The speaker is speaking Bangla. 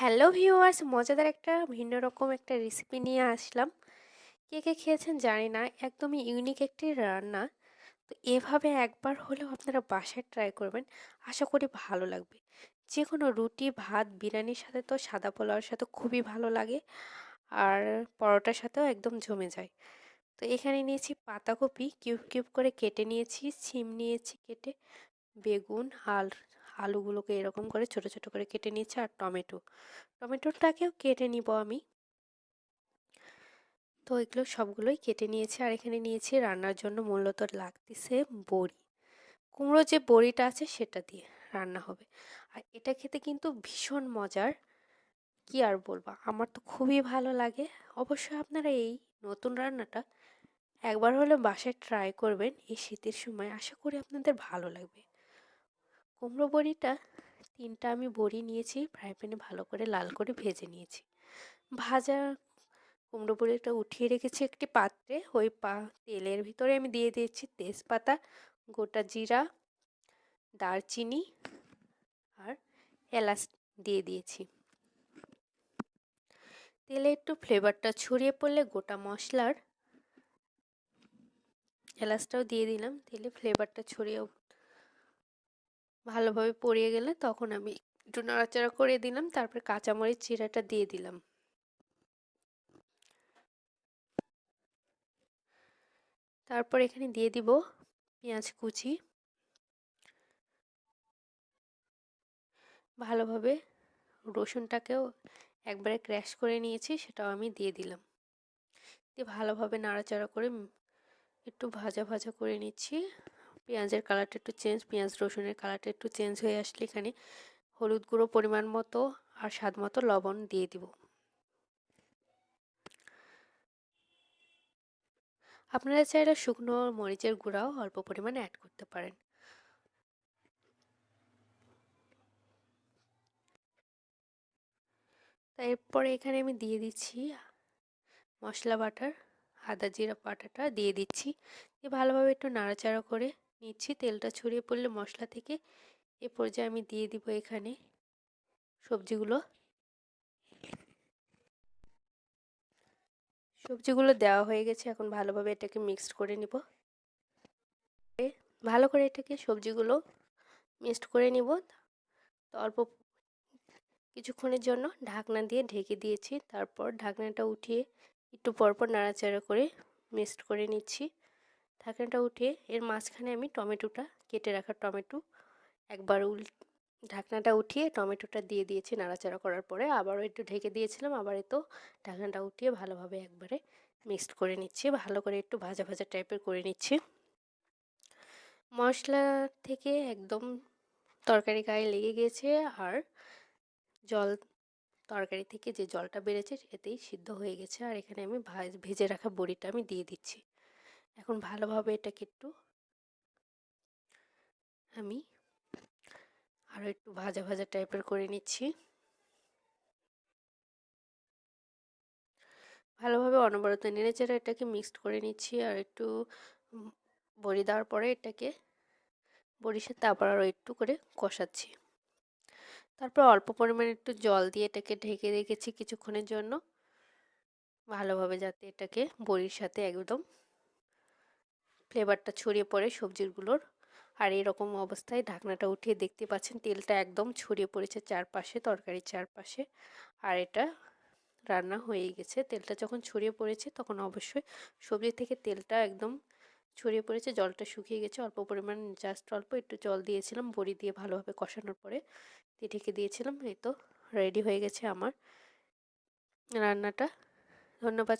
হ্যালো ভিউয়ার্স মজাদার একটা ভিন্ন রকম একটা রেসিপি নিয়ে আসলাম। কে কে খেয়েছেন জানি না, একদমই ইউনিক একটি রান্না। তো এভাবে একবার হলেও আপনারা বাসায় ট্রাই করবেন, আশা করি ভালো লাগবে। যে কোনো রুটি, ভাত, বিরিয়ানির সাথে তো সাদা পোলাওয়ার সাথে খুবই ভালো লাগে, আর পরোটার সাথেও একদম জমে যায়। তো এখানে নিয়েছি পাতাকপি কিউব কিউব করে কেটে নিয়েছি সিম নিয়েছি কেটে, বেগুন, আর আলুগুলোকে এরকম করে ছোট ছোট করে কেটে নিয়েছি আর টমেটো। টমেটোটাকেও কেটে নিব আমি। তো এগুলো সবগুলোই কেটে নিয়েছি আর এখানে নিয়েছি রান্নার জন্য মূলত লাগতেছে বড়ি। কুমড়ো যে বড়িটা আছে সেটা দিয়ে রান্না হবে। আর এটা খেতে কিন্তু ভীষণ মজার। কি আর বলব? আমার তো খুবই ভালো লাগে। অবশ্যই আপনারা এই নতুন রান্নাটা একবার হলে বাসায় ট্রাই করবেন এই শীতের সময়। আশা করি আপনাদের ভালো লাগবে। কুমড়ো বড়িটা তিনটা আমি বড়ি নিয়েছি, ফ্রাই প্যানে ভালো করে লাল করে ভেজে নিয়েছি। ভাজা কুমড়ো বড়িটা উঠিয়ে রেখেছি একটি পাত্রে, ওই পা, তেলের ভিতরে আমি দিয়ে দিয়েছি তেজপাতা, গোটা জিরা, দারচিনি আর এলাচ দিয়ে দিয়েছি। তেলে একটু ফ্লেভারটা ছড়িয়ে পড়লে গোটা মশলার এলাচটাও দিয়ে দিলাম, তেলে ফ্লেভারটা ছড়িয়ে ভালোভাবে পড়িয়ে গেলে তখন আমি একটু নাড়াচাড়া করে দিলাম, তারপরে কাঁচামরিচ চিরাটা দিয়ে দিলাম। তারপর এখানে দিয়ে দিব পেঁয়াজ কুচি। ভালোভাবে রসুনটাকেও একবারে ক্র্যাশ করে নিয়েছি, সেটাও আমি দিয়ে দিলাম। দিয়ে ভালোভাবে নাড়াচাড়া করে একটু ভাজা ভাজা করে নিচ্ছি। পেঁয়াজের কালারটা একটু চেঞ্জ পেঁয়াজ, রসুনের কালারটা একটু চেঞ্জ হয়ে আসলে এখানে হলুদ গুঁড়ো পরিমাণ মতো আর স্বাদ মতো লবণ দিয়ে দিব। আপনারা চাইলে শুকনো মরিচের গুঁড়াও অল্প পরিমাণে অ্যাড করতে পারেন। এরপরে এখানে আমি দিয়ে দিচ্ছি মশলা বাটার, আদা জিরা বাটাটা দিয়ে দিচ্ছি। দিয়ে ভালোভাবে একটু নাড়াচাড়া করে নিচ্ছি, তেলটা ছড়িয়ে পড়লে মশলা থেকে এ পর্যায়ে আমি দিয়ে দিব এখানে সবজিগুলো। সবজিগুলো দেওয়া হয়ে গেছে, এখন ভালোভাবে এটাকে মিক্সড করে নিব। ভালো করে এটাকে সবজিগুলো মিক্সড করে নিব। অল্প কিছুক্ষণের জন্য ঢাকনা দিয়ে ঢেকে দিয়েছি, তারপর ঢাকনাটা উঠিয়ে একটু পরপর নাড়াচাড়া করে মিক্সড করে নিচ্ছি। ঢাকনাটা উঠিয়ে এর মাঝখানে আমি টমেটোটা কেটে রাখা টমেটো। একবার উল, ঢাকনাটা উঠিয়ে টমেটোটা দিয়ে দিয়েছি নাড়াচাড়া করার পরে। আবারও একটু ঢেকে দিয়েছিলাম, আবার তো ঢাকনাটা উঠিয়ে ভালোভাবে একবারে মিক্সড করে নিচ্ছি, ভালো করে একটু ভাজা ভাজা টাইপের করে নিচ্ছি। মশলা থেকে একদম তরকারি গায়ে লেগে গিয়েছে আর জল, তরকারি থেকে যে জলটা বেড়েছে এতেই সিদ্ধ হয়ে গেছে। আর এখানে আমি ভেজে রাখা বড়িটা আমি দিয়ে দিচ্ছি। এখন ভালোভাবে এটাকে একটু আমি আরও একটু ভাজা ভাজা টাইপের করে নিচ্ছি। ভালোভাবে অনবরত নেড়েচেড়ে এটাকে মিক্সড করে নিচ্ছি আর একটু বড়ি দেওয়ার পরে এটাকে বড়ির সাথে আবার আরও একটু করে কষাচ্ছি। তারপর অল্প পরিমাণে একটু জল দিয়ে এটাকে ঢেকে রেখেছি কিছুক্ষণের জন্য। ভালোভাবে যাতে এটাকে বড়ির সাথে একদম ফ্লেভারটা ছড়িয়ে পড়ে সবজিগুলোর। আর এরকম অবস্থায় ঢাকনাটা উঠিয়ে দেখতে পাচ্ছেন, তেলটা একদম ছড়িয়ে পড়েছে চারপাশে, তরকারির চারপাশে। আর এটা রান্না হয়ে গেছে। তেলটা যখন ছড়িয়ে পড়েছে তখন অবশ্যই সবজি থেকে তেলটা একদম ছড়িয়ে পড়েছে, জলটা শুকিয়ে গেছে। অল্প পরিমাণ, জাস্ট অল্প একটু জল দিয়েছিলাম, বড়ি দিয়ে ভালোভাবে কষানোর পরে দিয়ে ঢেকে দিয়েছিলাম। এই তো রেডি হয়ে গেছে আমার রান্নাটা। ধন্যবাদ।